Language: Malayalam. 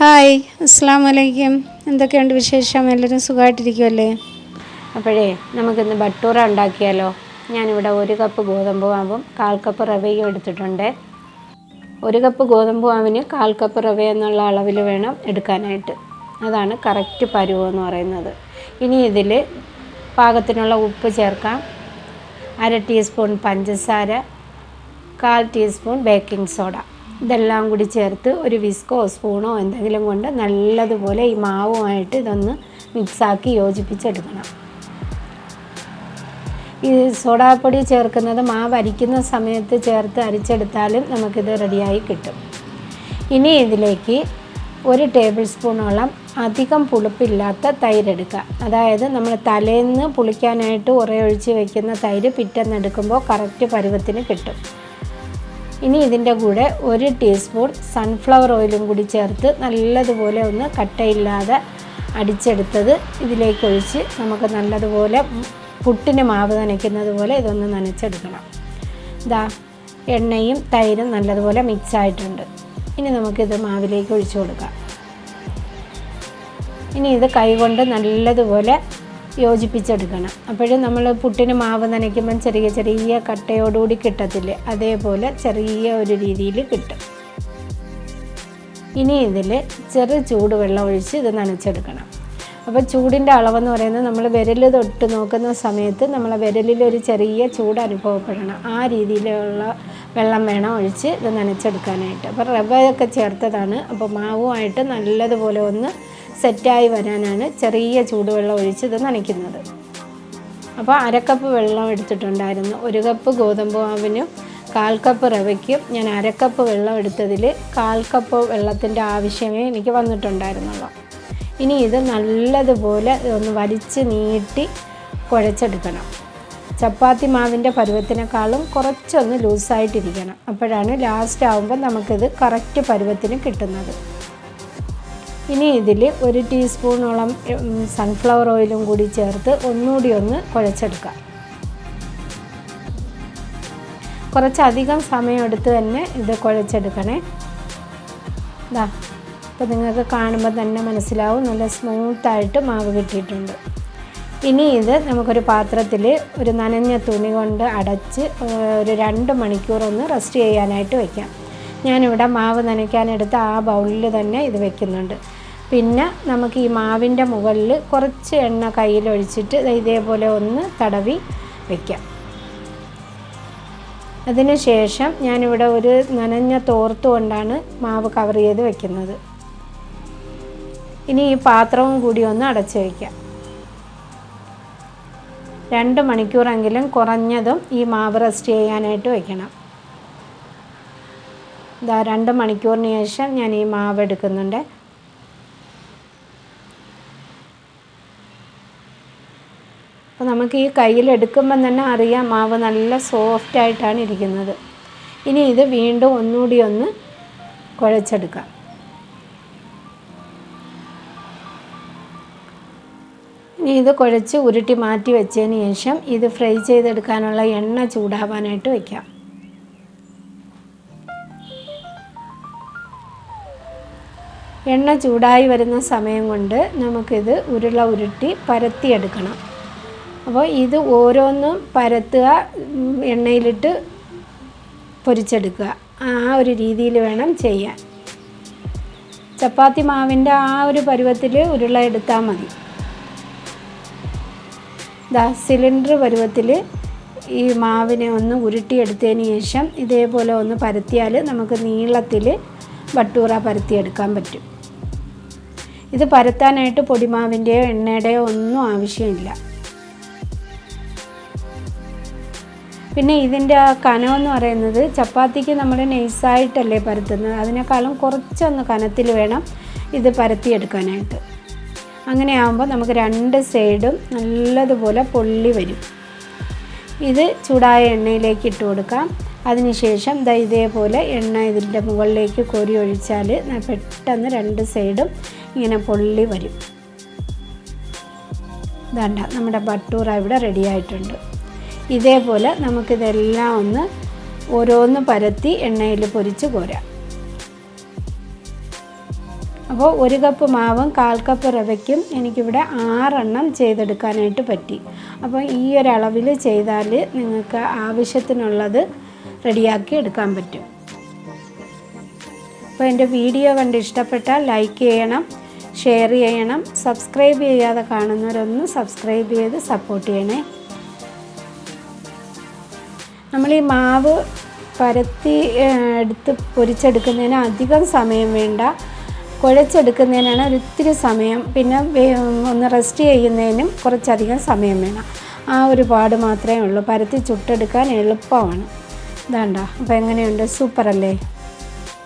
ഹായ് അസ്സാം വലൈക്കും എന്തൊക്കെയുണ്ട് വിശേഷം? എല്ലാവരും സുഖമായിട്ടിരിക്കുമല്ലേ അപ്പോഴേ നമുക്കിന്ന് ബട്ടൂറ ഉണ്ടാക്കിയാലോ? ഞാനിവിടെ ഒരു കപ്പ് ഗോതമ്പ് മാവും കാൽ കപ്പ് റവയും എടുത്തിട്ടുണ്ട്. ഒരു കപ്പ് ഗോതമ്പ് മാവിന് കാൽ കപ്പ് റവ എന്നുള്ള അളവിൽ വേണം എടുക്കാനായിട്ട്. അതാണ് കറക്റ്റ് പരുവെന്ന് പറയുന്നത്. ഇനി ഇതിൽ പാകത്തിനുള്ള ഉപ്പ് ചേർക്കാം. അര ടീസ്പൂൺ പഞ്ചസാര കാൽ ടീസ്പൂൺ ബേക്കിംഗ് സോഡ. ഇതെല്ലാം കൂടി ചേർത്ത് ഒരു വിസ്കോ സ്പൂണോ എന്തെങ്കിലും കൊണ്ട് നല്ലതുപോലെ ഈ മാവുമായിട്ട് ഇതൊന്ന് മിക്സാക്കി യോജിപ്പിച്ചെടുക്കണം. ഈ സോഡാപ്പൊടി ചേർക്കുന്നത് മാവ് അരിക്കുന്ന സമയത്ത് ചേർത്ത് അരിച്ചെടുത്താലും നമുക്കിത് റെഡിയായി കിട്ടും. ഇനി ഇതിലേക്ക് ഒരു ടേബിൾ സ്പൂണോളം അധികം പുളിപ്പില്ലാത്ത തൈരെടുക്കുക. അതായത് നമ്മൾ തലേന്ന് പുളിക്കാനായിട്ട് ഉറയൊഴിച്ച് വയ്ക്കുന്ന തൈര് പിറ്റെന്നെടുക്കുമ്പോൾ കറക്റ്റ് പരുവത്തിന് കിട്ടും. ഇനി ഇതിന്റെ കൂടെ ഒരു ടീസ്പൂൺ സൺഫ്ലവർ ഓയിലും കൂടി ചേർത്ത് നല്ലതുപോലെ ഒന്ന് കട്ടയില്ലാതെ അടിച്ചെടുത്തത് ഇതിലേക്ക് ഒഴിച്ച് നമുക്ക് നല്ലതുപോലെ പുട്ടിന് മാവ് നനയ്ക്കുന്നത് പോലെ ഇതൊന്ന് നനച്ചെടുക്കണം. ഇതാ എണ്ണയും തൈരും നല്ലതുപോലെ മിക്സ് ആയിട്ടുണ്ട്. ഇനി നമുക്കിത് മാവിലേക്ക് ഒഴിച്ചു കൊടുക്കാം. ഇനി ഇത് കൈകൊണ്ട് നല്ലതുപോലെ യോജിപ്പിച്ചെടുക്കണം. അപ്പോഴും നമ്മൾ പുട്ടിന് മാവ് നനയ്ക്കുമ്പം ചെറിയ ചെറിയ കട്ടയോടുകൂടി കിട്ടത്തില്ലേ? അതേപോലെ ചെറിയ ഒരു രീതിയിൽ കിട്ടും. ഇനി ഇതിൽ ചെറു ചൂടുവെള്ളം ഒഴിച്ച് ഇത് നനച്ചെടുക്കണം. അപ്പോൾ ചൂടിന്റെ അളവെന്ന് പറയുന്നത് നമ്മൾ വിരൽ തൊട്ട് നോക്കുന്ന സമയത്ത് നമ്മൾ വിരലിൽ ഒരു ചെറിയ ചൂട് അനുഭവപ്പെടണം. ആ രീതിയിലുള്ള വെള്ളം വേണം ഒഴിച്ച് ഇത് നനച്ചെടുക്കാനായിട്ട്. അപ്പോൾ റവ്വയൊക്കെ ചേർത്തതാണ്. അപ്പോൾ മാവുമായിട്ട് നല്ലതുപോലെ ഒന്ന് സെറ്റായി വരാനാണ് ചെറിയ ചൂടുവെള്ളം ഒഴിച്ച് ഇത് നനയ്ക്കുന്നത്. അപ്പോൾ അരക്കപ്പ് വെള്ളം എടുത്തിട്ടുണ്ടായിരുന്നു. ഒരു കപ്പ് ഗോതമ്പ് മാവിനും കാൽ കപ്പ് റവയ്ക്കും ഞാൻ അരക്കപ്പ് വെള്ളം എടുത്തതിൽ കാൽ കപ്പ് വെള്ളത്തിന്റെ ആവശ്യമേ എനിക്ക് വന്നിട്ടുണ്ടായിരുന്നുള്ളൂ. ഇനി ഇത് നല്ലതുപോലെ ഒന്ന് വലിച്ച് നീട്ടി കുഴച്ചെടുക്കണം. ചപ്പാത്തി മാവിന്റെ പരുവത്തിനേക്കാളും കുറച്ചൊന്ന് ലൂസായിട്ടിരിക്കണം. അപ്പോഴാണ് ലാസ്റ്റ് ആകുമ്പോൾ നമുക്കിത് കറക്റ്റ് പരുവത്തിന് കിട്ടുന്നത്. ഇനി ഇതിൽ ഒരു ടീസ്പൂണോളം സൺഫ്ലവർ ഓയിലും കൂടി ചേർത്ത് ഒന്നുകൂടി ഒന്ന് കുഴച്ചെടുക്കുക കുറച്ചധികം സമയമെടുത്ത് തന്നെ ഇത് കുഴച്ചെടുക്കണേ. ഇതാ അപ്പോൾ നിങ്ങൾക്ക് കാണുമ്പോൾ തന്നെ മനസ്സിലാവും. നല്ല സ്മൂത്തായിട്ട് മാവ് കിട്ടിയിട്ടുണ്ട്. ഇനി ഇത് നമുക്കൊരു പാത്രത്തിൽ ഒരു നനഞ്ഞ തുണി കൊണ്ട് അടച്ച് ഒരു രണ്ട് മണിക്കൂർ ഒന്ന് റെസ്റ്റ് ചെയ്യാനായിട്ട് വയ്ക്കാം ഞാനിവിടെ മാവ് നനയ്ക്കാനെടുത്ത ആ ബൗളിൽ തന്നെ ഇത് വെക്കുന്നുണ്ട്. പിന്നെ നമുക്ക് ഈ മാവിന്റെ മുകളിൽ കുറച്ച് എണ്ണ കയ്യിലൊഴിച്ചിട്ട് ഇതേപോലെ ഒന്ന് തടവി വയ്ക്കാം അതിനുശേഷം ഞാനിവിടെ ഒരു നനഞ്ഞ തോർത്ത് കൊണ്ടാണ് മാവ് കവർ ചെയ്ത് വെക്കുന്നത്. ഇനി ഈ പാത്രവും കൂടി ഒന്ന് അടച്ച് വയ്ക്കാം രണ്ട് മണിക്കൂറെങ്കിലും കുറഞ്ഞതും ഈ മാവ് റെസ്റ്റ് ചെയ്യാനായിട്ട് വയ്ക്കണം ഇതാ രണ്ട് മണിക്കൂറിന് ശേഷം ഞാൻ ഈ മാവ് എടുക്കുന്നുണ്ട് അപ്പോൾ നമുക്ക് ഈ കയ്യിൽ എടുക്കുമ്പം തന്നെ അറിയാം മാവ് നല്ല സോഫ്റ്റ് ആയിട്ടാണ് ഇരിക്കുന്നത്. ഇനി ഇത് വീണ്ടും ഒന്നുകൂടി ഒന്ന് കുഴച്ചെടുക്കാം. ഇനി ഇത് കുഴച്ച് ഉരുട്ടി മാറ്റി വെച്ചതിന് ശേഷം ഇത് ഫ്രൈ ചെയ്തെടുക്കാനുള്ള എണ്ണ ചൂടാവാനായിട്ട് വയ്ക്കാം എണ്ണ ചൂടായി വരുന്ന സമയം കൊണ്ട് നമുക്കിത് ഉരുള ഉരുട്ടി പരത്തിയെടുക്കണം. അപ്പോൾ ഇത് ഓരോന്നും പരത്തുക എണ്ണയിലിട്ട് പൊരിച്ചെടുക്കുക. ആ ഒരു രീതിയിൽ വേണം ചെയ്യാൻ. ചപ്പാത്തി മാവിന്റെ ആ ഒരു പരുവത്തിൽ ഉരുള എടുത്താൽ മതി. ദാ സിലിണ്ടർ പരുവത്തിൽ ഈ മാവിനെ ഒന്ന് ഉരുട്ടിയെടുത്തതിന് ശേഷം ഇതേപോലെ ഒന്ന് പരത്തിയാൽ നമുക്ക് നീളത്തിൽ ബട്ടൂറ പരത്തിയെടുക്കാൻ പറ്റും. ഇത് പരത്താനായിട്ട് പൊടിമാവിന്റെയോ എണ്ണയുടെയോ ഒന്നും ആവശ്യമില്ല. പിന്നെ ഇതിന്റെ ആ കനമെന്ന് പറയുന്നത് ചപ്പാത്തിക്ക് നമ്മൾ നൈസായിട്ടല്ലേ പരത്തുന്നത്. അതിനേക്കാളും കുറച്ചൊന്ന് കനത്തിൽ വേണം ഇത് പരത്തിയെടുക്കാനായിട്ട്. അങ്ങനെ ആകുമ്പോൾ നമുക്ക് രണ്ട് സൈഡും നല്ലതുപോലെ പൊള്ളി വരും. ഇത് ചൂടായ എണ്ണയിലേക്ക് ഇട്ട് കൊടുക്കാം. അതിനുശേഷം ദാ ഇതേപോലെ എണ്ണ ഇതിന്റെ മുകളിലേക്ക് കോരി ഒഴിച്ചാൽ പെട്ടെന്ന് രണ്ട് സൈഡും ഇങ്ങനെ പൊള്ളി വരും. ഇതാണ്ട നമ്മുടെ ബട്ടൂറ ഇവിടെ റെഡി ആയിട്ടുണ്ട്. ഇതേപോലെ നമുക്കിതെല്ലാം ഒന്ന് ഓരോന്ന് പരത്തി എണ്ണയിൽ പൊരിച്ച് കോരാം അപ്പോൾ ഒരു കപ്പ് മാവും കാൽ കപ്പ് റവയ്ക്കും എനിക്കിവിടെ ആറെണ്ണം ചെയ്തെടുക്കാനായിട്ട് പറ്റി. അപ്പോൾ ഈ ഒരു അളവിൽ ചെയ്താൽ നിങ്ങൾക്ക് ആവശ്യത്തിനുള്ളത് റെഡിയാക്കി എടുക്കാൻ പറ്റും. അപ്പോൾ എന്റെ വീഡിയോ കണ്ട് ഇഷ്ടപ്പെട്ടാൽ ലൈക്ക് ചെയ്യണം ഷെയർ ചെയ്യണം സബ്സ്ക്രൈബ് ചെയ്യാതെ കാണുന്നവരൊന്ന് സബ്സ്ക്രൈബ് ചെയ്ത് സപ്പോർട്ട് ചെയ്യണേ. നമ്മൾ ഈ മാവ് പരത്തി എടുത്ത് പൊരിച്ചെടുക്കുന്നതിന് അധികം സമയം വേണ്ട. കുഴച്ചെടുക്കുന്നതിനാണ് ഒരിത്തിരി സമയം. പിന്നെ ഒന്ന് റെസ്റ്റ് ചെയ്യുന്നതിനും കുറച്ചധികം സമയം വേണം. ആ ഒരു പാട് മാത്രമേ ഉള്ളൂ. പരത്തി ചുട്ടെടുക്കാൻ എളുപ്പമാണ്. ഇതാണ്ട. അപ്പോൾ എങ്ങനെയുണ്ട്? സൂപ്പറല്ലേ?